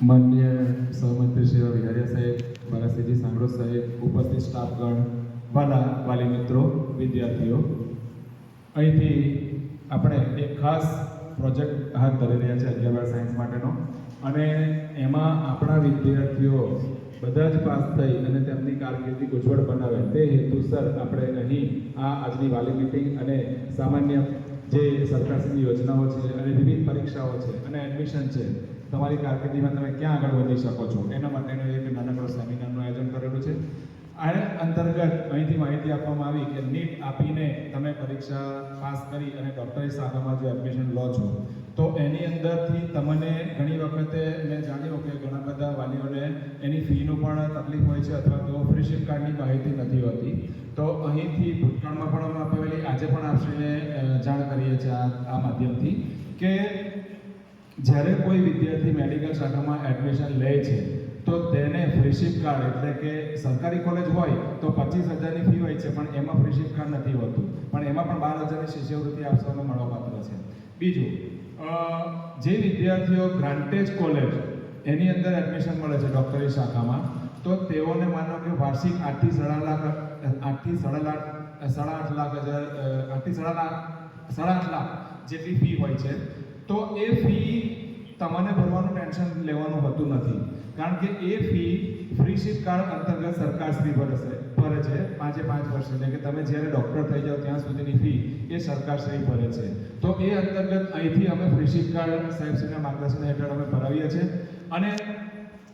માન્ય સહમંત્રી શ્રી વિહારિયા સાહેબ, મારા સીજી સાંગડો સાહેબ, ઉપસ્થિત સ્ટાફગણ, વાલા, વાલી મિત્રો, વિદ્યાર્થીઓ. અહીંથી આપણે એક ખાસ પ્રોજેક્ટ હાથ ધરી રહ્યા છે અગિયાર સાયન્સ માટેનો. અને એમાં આપણા વિદ્યાર્થીઓ બધા જ પાસ થઈ અને તેમની કારકિર્દી ઉજ્જવળ બનાવે તે હેતુસર આપણે અહીં આ આજની વાલી મિટિંગ અને સામાન્ય જે સરકારશ્રીની યોજનાઓ છે અને વિવિધ પરીક્ષાઓ છે અને એડમિશન છે તમારી કારકિર્દીમાં તમે ક્યાં આગળ વધી શકો છો? એના માટેનો એક નાનકડો સેમિનારનું આયોજન કરેલું છે. આ અંતર્ગત અહીંથી માહિતી આપવામાં આવી કે નીટ આપીને તમે પરીક્ષા પાસ કરી અને ડૉક્ટરી શાખામાં જે એડમિશન લો છો, તો એની અંદરથી તમને ઘણી વખતે મેં જાણ્યું કે ઘણા બધા વાલીઓને એની ફીનું પણ તકલીફ હોય છે અથવા તો ફ્રી શિપ કાર્ડની માહિતી નથી હોતી. તો અહીંથી ભૂતકાળમાં પણ અમે આપેલી આજે પણ આપશ્રીને જાણ કરીએ છીએ આ માધ્યમથી કે જ્યારે કોઈ વિદ્યાર્થી મેડિકલ શાખામાં એડમિશન લે છે, તો તેને ફ્રીશિપ કાર્ડ એટલે કે સરકારી કોલેજ હોય તો પચીસ હજારની ફી હોય છે, પણ એમાં ફ્રીશિપ કાર્ડ નથી હોતું. પણ એમાં પણ બાર હજારની શિષ્યવૃત્તિ આપવાનો મળવાપાત્ર છે. બીજું જે વિદ્યાર્થીઓ ગ્રાન્ટેજ કોલેજ એની અંદર એડમિશન મળે છે ડૉક્ટરી શાખામાં, તો તેઓને માનો કે વાર્ષિક આઠથી સાડા લાખ, આઠથી સાડા લાખ, સાડા આઠ લાખ હજાર આઠથી સાડા લાખ, સાડા આઠ લાખ જેટલી ફી હોય છે. તો એ ફી તમને ભરવાનું ટેન્શન લેવાનું હોતું નથી. કારણ કે એ ફી ફ્રી શિપ કાર્ડ અંતર્ગત સરકાર ભરશે ભરે છે પાંચે પાંચ વર્ષ. એટલે કે તમે જ્યારે ડૉક્ટર થઈ જાઓ ત્યાં સુધીની ફી એ સરકાર શ્રી ભરે છે. તો એ અંતર્ગત અહીંથી અમે ફ્રી શિપ કાર્ડ સાહેબશ્રીના માર્ગદર્શન હેઠળ અમે ભરાવીએ છીએ. અને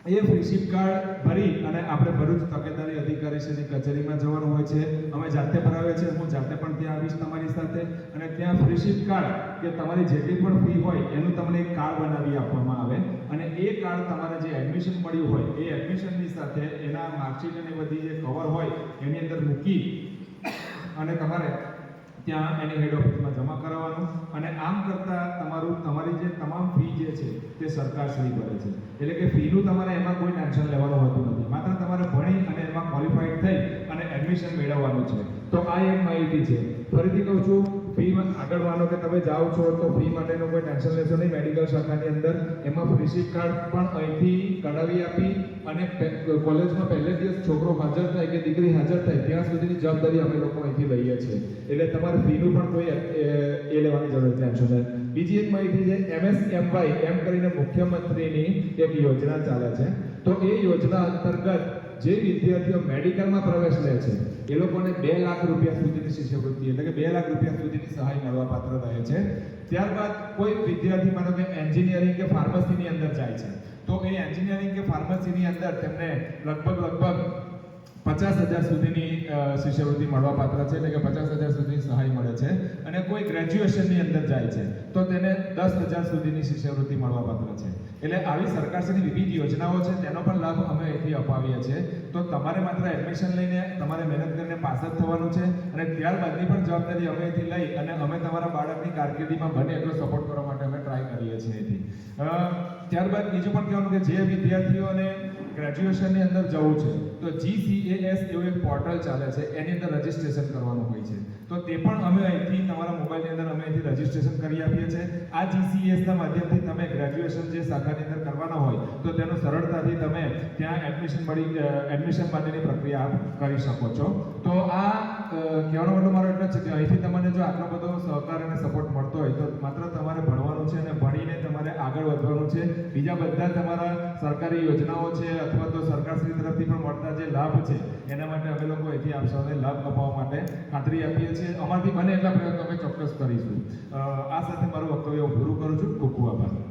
એ ફ્રી શિપ કાર્ડ ભરી અને આપણે ભરૂચ તકેદારી અધિકારીશ્રીની કચેરીમાં જવાનું હોય છે. અમે જાતે ભરાવીએ છીએ હું જાતે પણ ત્યાં આવીશ તમારી સાથે. અને ત્યાં ફ્રીશિપ કાર્ડ કે તમારી જેટલી પણ ફી હોય, એનું તમને એક કાર્ડ બનાવી આપવામાં આવે. અને એ કાર્ડ તમારે જે એડમિશન મળ્યું હોય, એ એડમિશનની સાથે એના માર્કશીટ અને બધી જે કવર હોય, એની અંદર મૂકી અને તમારે ત્યાં એની હેડ ઓફિસમાં જમા કરાવવાનું. અને આમ કરતાં તમારું, તમારી જે તમામ ફી જે છે, તે સરકાર શ્રી ભરે છે. એટલે કે ફીનું તમારે એમાં કોઈ ટેન્શન લેવાનું હોતું નથી. માત્ર તમારે ભણી અને એમાં ક્વોલિફાઈડ થઈ અને એડમિશન મેળવવાનું છે. તો આ એક માહિતી છે. ફરીથી કહું છું, ફી આગળ માનો કે તમે જાઓ છો તો ફી માટેનું કોઈ ટેન્શન લેશો નહીં. મેડિકલ શાખાની અંદર એમાં ફ્રી કાર્ડ પણ અહીંથી કઢાવી આપી અને કોલેજમાં પહેલે દિવસ છોકરો હાજર થાય કે દીકરી હાજર થાય, ત્યાં સુધીની જવાબદારી અમે લોકો અહીંથી લઈએ છીએ. એટલે તમારે ફીનું પણ કોઈ એ લેવાની જરૂર ટેન્શન નથી. બીજી એક માહિતી છે, એમએસએમવાય, એમ કરીને મુખ્યમંત્રીની એક યોજના ચાલે છે. તો એ યોજના અંતર્ગત જે વિદ્યાર્થીઓ મેડિકલમાં પ્રવેશ લે છે, એ લોકોને બે લાખ રૂપિયા સુધીની શિષ્યવૃત્તિ એટલે કે બે લાખ રૂપિયા સુધીની સહાય મળવા પાત્ર રહે છે. ત્યારબાદ કોઈ વિદ્યાર્થી, માનો કે એન્જિનિયરિંગ કે ફાર્મસીની અંદર જાય છે, તો એ એન્જિનિયરિંગ કે ફાર્મસીની અંદર તેમને લગભગ લગભગ પચાસ હજાર સુધીની શિષ્યવૃત્તિ મળવા પાત્ર છે, એટલે કે પચાસ હજાર સુધીની સહાય મળે છે અને કોઈ ગ્રેજ્યુએશનની અંદર જાય છે. તેને દસ હજાર સુધીની શિષ્યવૃત્તિ મળવા પાત્ર છે. એટલે આવી સરકારશ્રીની વિવિધ યોજનાઓ છે, તેનો પણ લાભ અમે અહીંથી અપાવીએ છીએ. તો તમારે માત્ર એડમિશન લઈને તમારે મહેનત કરીને પાસ જ થવાનું છે અને ત્યારબાદની પણ જવાબદારી અમે અહીંથી લઈ અને અમે તમારા બાળકની કારકિર્દીમાં બને એટલો સપોર્ટ કરવા માટે અમે ટ્રાય કરીએ છીએ અહીંથી. ત્યારબાદ બીજું પણ કહેવાનું કે જે વિદ્યાર્થીઓને ગ્રેજ્યુએશનની અંદર જવું છે તો જીસીએએસ એવું એક પોર્ટલ ચાલે છે, એની અંદર રજીસ્ટ્રેશન કરવાનું હોય છે. તો તે પણ અમે અહીંથી, તમારા મોબાઈલની અંદર અમે અહીંથી રજિસ્ટ્રેશન કરી આપીએ છીએ. આ જીસીએસના માધ્યમથી તમે ગ્રેજ્યુએશન જે શાખાની અંદર કરવાના હોય, તો તેનું સરળતાથી તમે ત્યાં એડમિશન મળી એડમિશન માટેની પ્રક્રિયા કરી શકો છો. તો આ કહેવાનો મતલબ મારો એટલો છે કે અહીંથી તમને જો આટલો બધો સહકાર અને સપોર્ટ મળતો હોય, તો માત્ર તમારે ભણવાનું છે અને ભણીને તમારે આગળ વધવાનું છે. બીજા બધા તમારા સરકારી યોજનાઓ છે, અથવા તો સરકારશ્રી તરફથી પણ મળતા જે લાભ છે, એના માટે અમે લોકો એથી આપ સૌને લાભ અપાવવા માટે ખાતરી આપીએ છીએ. અમારથી બને એટલા પ્રયત્નો અમે ચોક્કસ કરીશું. આ સાથે મારું વક્તવ્ય હું પૂરું કરું છું. ખૂબ ખૂબ આભાર.